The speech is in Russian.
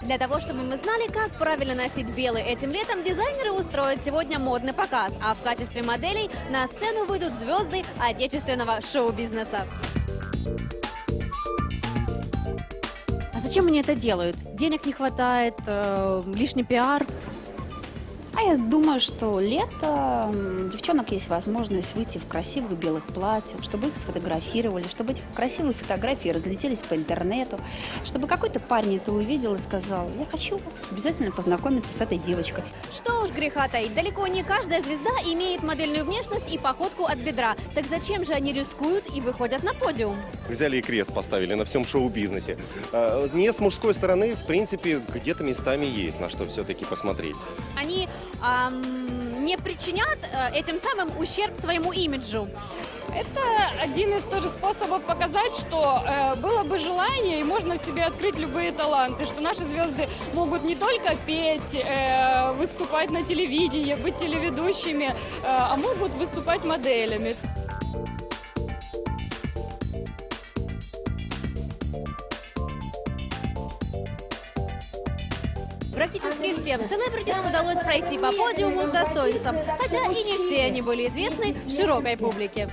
Для того, чтобы мы знали, как правильно носить белый этим летом, дизайнеры устроят сегодня модный показ, а в качестве моделей на сцену выйдут звезды отечественного шоу-бизнеса. А зачем они это делают? Денег не хватает, э, лишний пиар. А я думаю, что лето, девчонок есть возможность выйти в красивых белых платьях, чтобы их сфотографировали, чтобы эти красивые фотографии разлетелись по интернету, чтобы какой-то парень это увидел и сказал, я хочу обязательно познакомиться с этой девочкой. Что уж греха таить, далеко не каждая звезда имеет модельную внешность и походку от бедра. Так зачем же они рискуют и выходят на подиум? Взяли и крест поставили на всем шоу-бизнесе. Э, Не с мужской стороны, в принципе, где-то местами есть на что все-таки посмотреть. Они не причинят э, этим самым ущерб своему имиджу. Это один из тоже способов показать, что э, было бы желание и можно в себе открыть любые таланты, что наши звезды могут не только петь, э, выступать на телевидении, быть телеведущими, э, а могут выступать моделями. Практически всем селебритис удалось пройти по подиуму с достоинством, хотя и не все они были известны широкой публике.